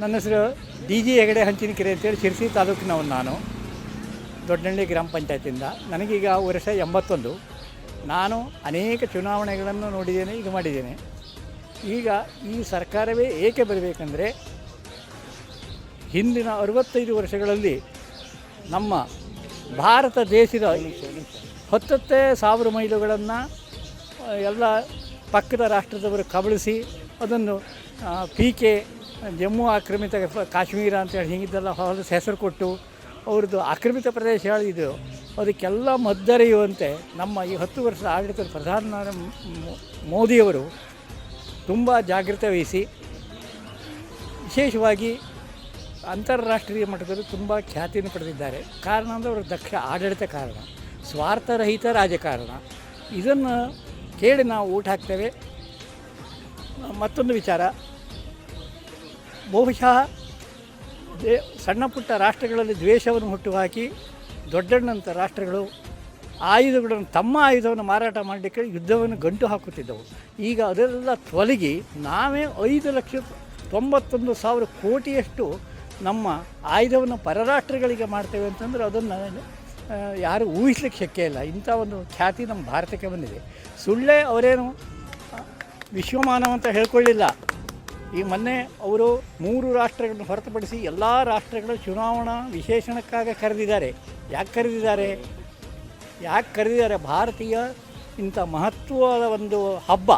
ನನ್ನ ಹೆಸರು D G Hegde ಹಂಚಿನಕೆರೆ ಅಂತೇಳಿ ಶಿರ್ಸಿ ತಾಲೂಕಿನವನು ನಾನು. ದೊಡ್ಡಹಳ್ಳಿ ಗ್ರಾಮ ಪಂಚಾಯತಿಂದ. ನನಗೀಗ ವರ್ಷ ಎಂಬತ್ತೊಂದು. ನಾನು ಅನೇಕ ಚುನಾವಣೆಗಳನ್ನು ನೋಡಿದ್ದೇನೆ, ಇದು ಮಾಡಿದ್ದೇನೆ. ಈಗ ಈ ಸರ್ಕಾರವೇ ಏಕೆ ಬರಬೇಕಂದ್ರೆ, ಹಿಂದಿನ ಅರವತ್ತೈದು ವರ್ಷಗಳಲ್ಲಿ ನಮ್ಮ ಭಾರತ ದೇಶದ ಹತ್ತತ್ತೇ ಸಾವಿರ ಮೈಲುಗಳನ್ನು, ಎಲ್ಲ ಪಕ್ಕದ ರಾಷ್ಟ್ರದವರು ಕಬಳಿಸಿ, ಅದನ್ನು ಪೀಕೆ ಜಮ್ಮು ಆಕ್ರಮಿತ ಕಾಶ್ಮೀರ ಅಂತೇಳಿ ಹಿಂಗಿದ್ದೆಲ್ಲ ಹೊಲದ ಹೆಸರು ಕೊಟ್ಟು ಅವ್ರದ್ದು ಆಕ್ರಮಿತ ಪ್ರದೇಶ ಇದು. ಅದಕ್ಕೆಲ್ಲ ಮದ್ದರೆಯುವಂತೆ ನಮ್ಮ ಈ ಹತ್ತು ವರ್ಷದ ಆಡಳಿತದ ಪ್ರಧಾನ ಮೋದಿಯವರು ತುಂಬ ಜಾಗೃತೆ ವಹಿಸಿ, ವಿಶೇಷವಾಗಿ ಅಂತಾರಾಷ್ಟ್ರೀಯ ಮಟ್ಟದಲ್ಲಿ ತುಂಬ ಖ್ಯಾತಿಯನ್ನು ಪಡೆದಿದ್ದಾರೆ. ಕಾರಣ ಅಂದರೆ ಅವರ ದಕ್ಷ ಆಡಳಿತ ಕಾರಣ, ಸ್ವಾರ್ಥರಹಿತ ರಾಜಕಾರಣ. ಇದನ್ನು ಕೇಳಿ ನಾವು ಊಟ ಹಾಕ್ತೇವೆ. ಮತ್ತೊಂದು ವಿಚಾರ. ಬಹುಶಃ ದೇ ಸಣ್ಣ ಪುಟ್ಟ ರಾಷ್ಟ್ರಗಳಲ್ಲಿ ದ್ವೇಷವನ್ನು ಹುಟ್ಟುಹಾಕಿ ದೊಡ್ಡಣ್ಣಂಥ ರಾಷ್ಟ್ರಗಳು ಆಯುಧಗಳನ್ನು ತಮ್ಮ ಆಯುಧವನ್ನು ಮಾರಾಟ ಮಾಡಲಿಕ್ಕೆ ಯುದ್ಧವನ್ನು ಗಂಟು ಹಾಕುತ್ತಿದ್ದವು. ಈಗ ಅದೆಲ್ಲ ತೊಲಗಿ ನಾವೇ ಐದು ಲಕ್ಷ ತೊಂಬತ್ತೊಂದು ಸಾವಿರ ಕೋಟಿಯಷ್ಟು ನಮ್ಮ ಆಯುಧವನ್ನು ಪರರಾಷ್ಟ್ರಗಳಿಗೆ ಮಾಡ್ತೇವೆ ಅಂತಂದ್ರೆ ಅದನ್ನು ಯಾರು ಊಹಿಸ್ಲಿಕ್ಕೆ ಶಕ್ಯ ಇಲ್ಲ. ಇಂಥ ಒಂದು ಖ್ಯಾತಿ ನಮ್ಮ ಭಾರತಕ್ಕೆ ಬಂದಿದೆ. ಸುಳ್ಳೆ ಅವರೇನು ವಿಶ್ವಮಾನವ ಅಂತ ಹೇಳ್ಕೊಳ್ಳಿಲ್ಲ. ಈ ಮೊನ್ನೆ ಅವರು ಮೂರು ರಾಷ್ಟ್ರಗಳನ್ನು ಹೊರತುಪಡಿಸಿ ಎಲ್ಲ ರಾಷ್ಟ್ರಗಳ ಚುನಾವಣಾ ವಿಶೇಷಣಕ್ಕಾಗಿ ಕರೆದಿದ್ದಾರೆ. ಯಾಕೆ ಕರೆದಿದ್ದಾರೆ? ಯಾಕೆ ಕರೆದಿದ್ದಾರೆ? ಭಾರತೀಯ ಇಂಥ ಮಹತ್ವದ ಒಂದು ಹಬ್ಬ,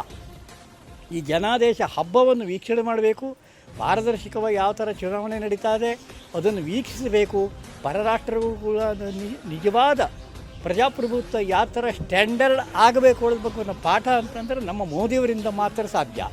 ಈ ಜನಾದೇಶ ಹಬ್ಬವನ್ನು ವೀಕ್ಷಣೆ ಮಾಡಬೇಕು. ಪಾರದರ್ಶಕವಾಗಿ ಯಾವ ಥರ ಚುನಾವಣೆ ನಡೀತಾ ಇದೆ ಅದನ್ನು ವೀಕ್ಷಿಸಬೇಕು. ಪರರಾಷ್ಟ್ರಗಳು ಕೂಡ ನಿಜವಾದ ಪ್ರಜಾಪ್ರಭುತ್ವ ಯಾವ ಥರ ಸ್ಟ್ಯಾಂಡರ್ಡ್ ಆಗಬೇಕು ಅನ್ನೋದಕ್ಕೆ ಅನ್ನೋ ಪಾಠ ಅಂತಂದರೆ ನಮ್ಮ ಮೋದಿಯವರಿಂದ ಮಾತ್ರ ಸಾಧ್ಯ.